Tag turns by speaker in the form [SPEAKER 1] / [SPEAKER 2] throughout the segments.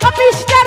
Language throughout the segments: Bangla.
[SPEAKER 1] a piece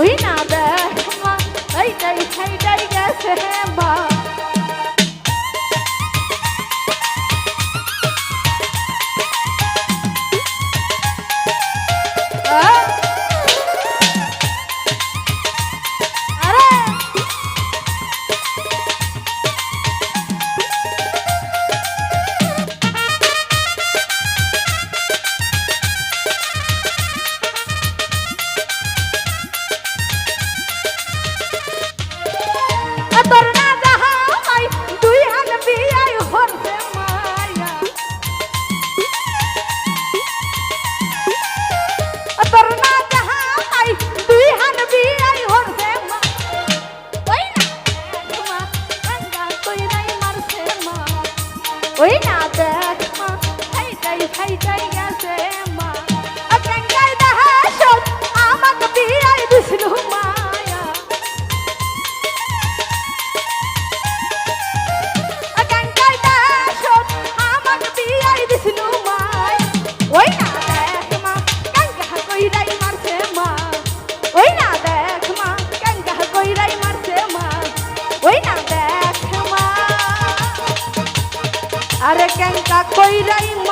[SPEAKER 1] উই না দেখ মা এই তাই খাই তাই গেছে বা Oye, দেখ